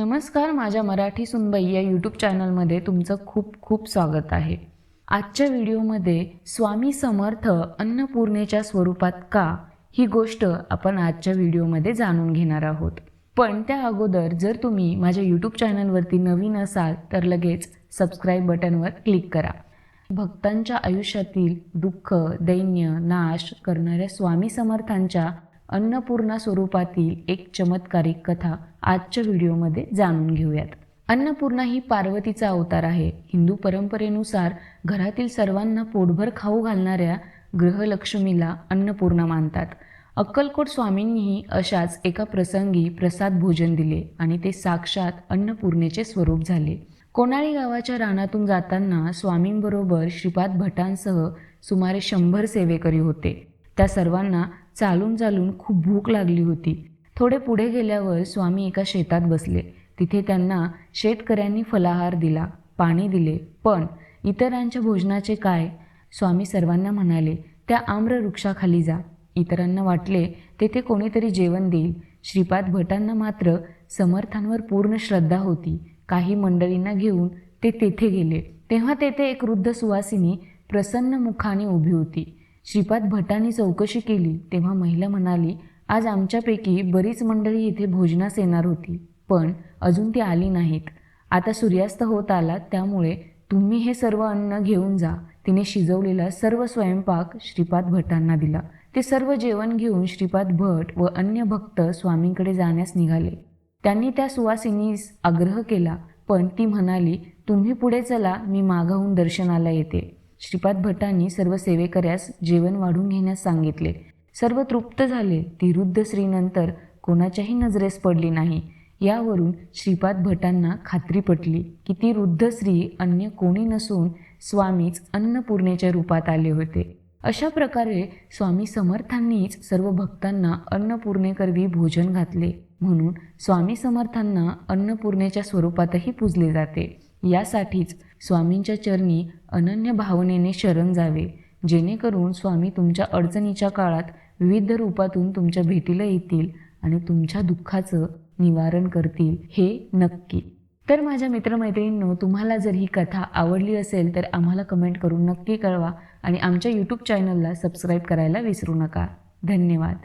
नमस्कार माझ्या मराठी सुनबाई या यूट्यूब चॅनलमध्ये तुमचं खूप खूप स्वागत आहे. आजच्या व्हिडिओमध्ये स्वामी समर्थ अन्नपूर्णेच्या स्वरूपात का ही गोष्ट आपण आजच्या व्हिडिओमध्ये जाणून घेणार आहोत. पण त्या अगोदर जर तुम्ही माझ्या यूट्यूब चॅनलवरती नवीन असाल तर लगेच सबस्क्राईब बटनवर क्लिक करा. भक्तांच्या आयुष्यातील दुःख दैन्य नाश करणाऱ्या स्वामी समर्थांच्या अन्नपूर्णा स्वरूपातील एक चमत्कारिक कथा आजच्या व्हिडिओमध्ये जाणून घेऊयात. अन्नपूर्णा ही पार्वतीचा अवतार आहे. हिंदू परंपरेनुसार घरातील सर्वांना पोटभर खाऊ घालणाऱ्या ग्रहलक्ष्मीला अन्नपूर्णा मानतात. अक्कलकोट स्वामींनीही अशाच एका प्रसंगी प्रसाद भोजन दिले आणि ते साक्षात अन्नपूर्णेचे स्वरूप झाले. कोणाळी गावाच्या रानातून जाताना स्वामींबरोबर श्रीपाद भटांसह सुमारे शंभर सेवेकरी होते. त्या सर्वांना चालून चालून खूप भूक लागली होती. थोडे पुढे गेल्यावर स्वामी एका शेतात बसले. तिथे त्यांना शेतकऱ्यांनी फलाहार दिला पाणी दिले. पण इतरांच्या भोजनाचे काय? स्वामी सर्वांना म्हणाले त्या आम्रवृक्षाखाली जा. इतरांना वाटले तेथे कोणीतरी जेवण देईल. श्रीपाद भटांना मात्र समर्थांवर पूर्ण श्रद्धा होती. काही मंडळींना घेऊन ते तेथे गेले. तेव्हा तेथे एक वृद्ध सुवासिनी प्रसन्न मुखाने उभी होती. श्रीपाद भटांनी चौकशी केली तेव्हा महिला म्हणाली आज आमच्यापैकी बरीच मंडळी इथे भोजनास येणार होती पण अजून ती आली नाहीत. आता सूर्यास्त होत आला त्यामुळे तुम्ही हे सर्व अन्न घेऊन जा. तिने शिजवलेला सर्व स्वयंपाक श्रीपाद भटांना दिला. ते सर्व जेवण घेऊन श्रीपाद भट व अन्य भक्त स्वामींकडे जाण्यास निघाले. त्यांनी त्या सुवासिनीस आग्रह केला पण ती म्हणाली तुम्ही पुढे चला मी मागाहून दर्शनाला येते. श्रीपाद भटांनी सर्व सेवेकऱ्यास जेवण वाढून घेण्यास सांगितले. सर्व तृप्त झाले. ती वृद्ध स्त्रीनंतर कोणाच्याही नजरेस पडली नाही. यावरून श्रीपाद भटांना खात्री पटली की ती वृद्ध स्त्री अन्य कोणी नसून स्वामीच अन्नपूर्णेच्या रूपात आले होते. अशा प्रकारे स्वामी समर्थांनीच सर्व भक्तांना अन्नपूर्णेकरवी भोजन घातले. म्हणून स्वामी समर्थांना अन्नपूर्णेच्या स्वरूपातही पूजले जाते. यासाठीच स्वामींच्या चरणी अनन्य भावनेने शरण जावे. जेणेकरून स्वामी तुमच्या अडचणीच्या काळात विविध रूपातून तुमच्या भेटीला येतील आणि तुमच्या दुःखाचं निवारण करतील हे नक्की. तर माझ्या मित्रमैत्रिणींनो तुम्हाला जर ही कथा आवडली असेल तर आम्हाला कमेंट करून नक्की कळवा आणि आमच्या यूट्यूब चॅनलला सबस्क्राईब करायला विसरू नका. धन्यवाद.